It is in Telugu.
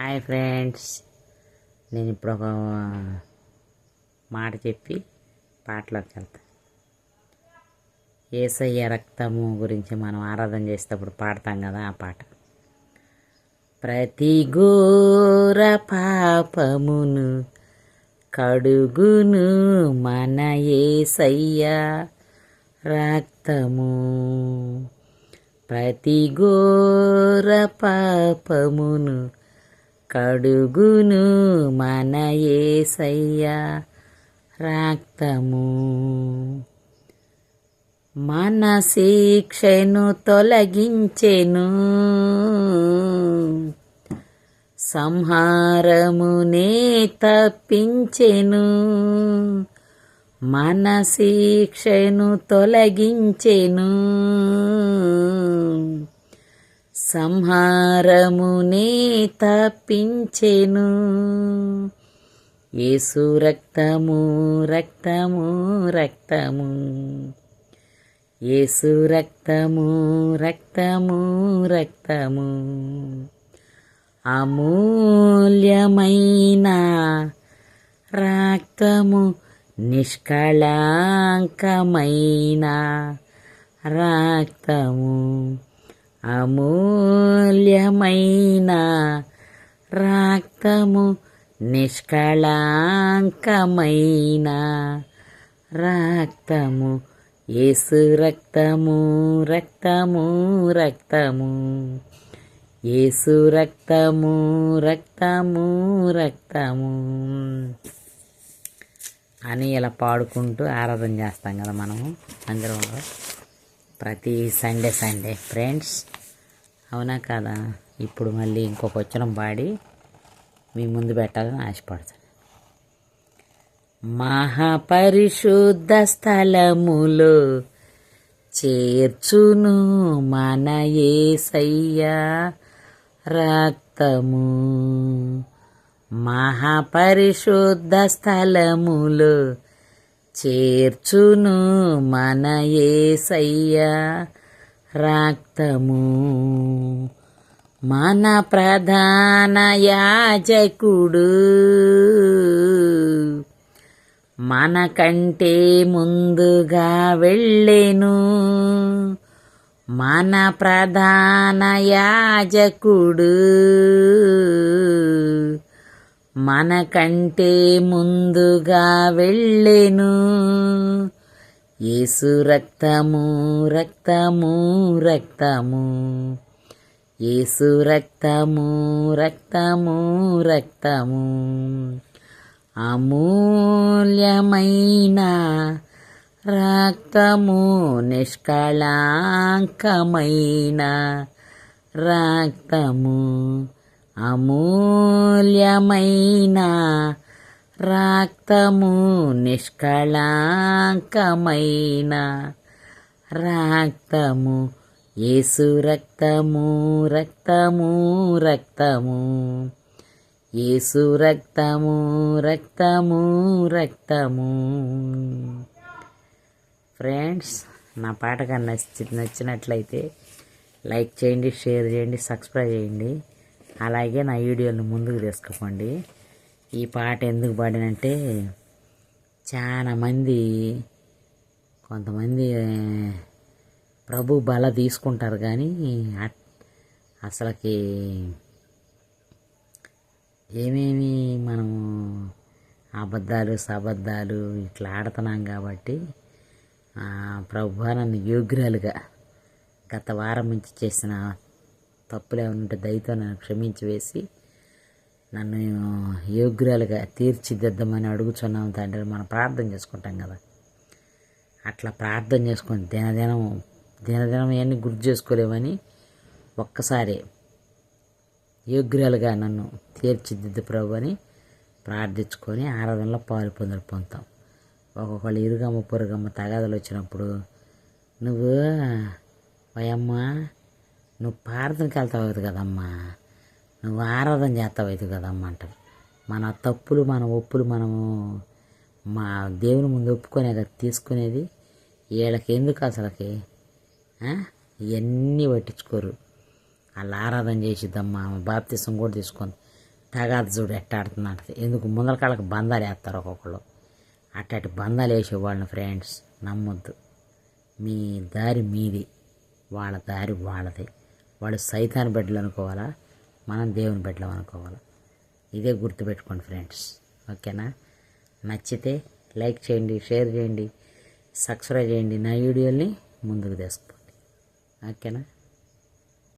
Hi friends. నేను ఇప్పుడు ఒక మాట చెప్పి పాటలోకి వెళ్తా. ఏసయ్య రక్తము గురించి మనం ఆరాధన చేసేటప్పుడు పాడతాం కదా ఆ పాట. ప్రతి ఘోర పాపమును కడుగును మన ఏసయ్య రక్తము. ప్రతి ఘోర పాపమును కడుగును మన ఏసయ్య రక్తము. మన శిక్షను తొలగించెను. సంహారమునే తప్పించెను. మన శిక్షను తొలగించెను. సంహారమునే తప్పించెను. యేసు రక్తము రక్తము రక్తము. యేసు రక్తము రక్తము రక్తము. అమూల్యమైన రక్తము నిష్కళాంకమైన రక్తము. అమూల్యమైన రక్తము నిష్కళాంకమైన రక్తము యేసు రక్తము రక్తము రక్తము. యేసు రక్తము రక్తము రక్తము. అని ఇలా పాడుకుంటూ ఆరాధన చేస్తాం కదా మనము. మందిరంలో ప్రతి సండే సండే. ఫ్రెండ్స్ అవునా కదా? ఇప్పుడు మళ్ళీ ఇంకొక వచ్చిన పాడి మీ ముందు పెట్టాలని ఆశపడతాను. మహాపరిశుద్ధ స్థలములో చేర్చును మన ఏసయ్యా రక్తము. మహాపరిశుద్ధ స్థలములో చేర్చును మన ఏసయ్య రక్తము. మన ప్రధాన యాజకుడు మనకంటే ముందుగా వెళ్ళెను. మన ప్రధాన యాజకుడు మనకంటే ముందుగా వెళ్ళెను. ఏసు రక్తము రక్తము రక్తము. ఏసు రక్తము రక్తము రక్తము. అమూల్యమైన రక్తము నిష్కళాంకమైన రక్తము. అమూల్యమైన రక్తము నిష్కళాంకమైన రక్తము యేసు రక్తము రక్తము రక్తము. యేసు రక్తము రక్తము రక్తము. ఫ్రెండ్స్ నా పాట కన్నా నచ్చి నచ్చినట్లయితే లైక్ చేయండి షేర్ చేయండి సబ్స్క్రైబ్ చేయండి. అలాగే నా వీడియోలను ముందుకు తీసుకుపోండి. ఈ పాట ఎందుకు పాడినంటే చాలామంది కొంతమంది ప్రభు బల తీసుకుంటారు కానీ అట్- అసలుకి ఏమేమి మనము అబద్ధాలు సబద్ధాలు ఇట్లా ఆడుతున్నాం కాబట్టి ప్రభు నన్ను యోగ్యురాలుగా గత వారం నుంచి చేసిన తప్పులు ఉంటే దయతో నన్ను క్షమించి వేసి నన్ను యోగ్యురాలుగా తీర్చిదిద్దమని అడుగుచున్నాం తండ్రి. మనం ప్రార్థన చేసుకుంటాం కదా. అట్లా ప్రార్థన చేసుకొని దినదినం దినదినం ఇవన్నీ గుర్తు చేసుకోలేమని ఒక్కసారి యోగ్యురాలుగా నన్ను తీర్చిదిద్దు ప్రభు అని ప్రార్థించుకొని ఆరాధనలో పాలు పొందలు పొందుతాం. ఒక్కొక్కళ్ళు ఇరుగమ్మ పొరుగమ్మ తగాదలు వచ్చినప్పుడు నువ్వు వయమ్మ నువ్వు ప్రార్థనకి వెళ్తావు ఇది కదమ్మా. నువ్వు ఆరాధన చేస్తావు ఇది కదమ్మా అంటారు మన తప్పులు మన ఒప్పులు మనము మా దేవుని ముందు ఒప్పుకునే కదా తీసుకునేది వీళ్ళకి ఎందుకు అసలుకి? ఇవన్నీ పట్టించుకోరు. వాళ్ళు ఆరాధన చేసిద్దమ్మా బాప్తీసం కూడా తీసుకొని తగాదు చూడు ఎట్టాడుతున్నాడు ఎందుకు? ముందర కాళ్ళకి బంధాలు వేస్తారు ఒక్కొక్కళ్ళు. అట్టటి బంధాలు వేసేవాళ్ళని ఫ్రెండ్స్ నమ్మొద్దు. మీ దారి మీది వాళ్ళ దారి వాళ్ళది. వాళ్ళు సైతాన్ బిడ్డలు అనుకోవాలా మనం దేవుని బిడ్డలం అనుకోవాలా ఇదే గుర్తుపెట్టుకోండి ఫ్రెండ్స్. ఓకేనా? నచ్చితే లైక్ చేయండి షేర్ చేయండి సబ్స్క్రైబ్ చేయండి. నా వీడియోని ముందుకు తీసుకోండి ఓకేనా?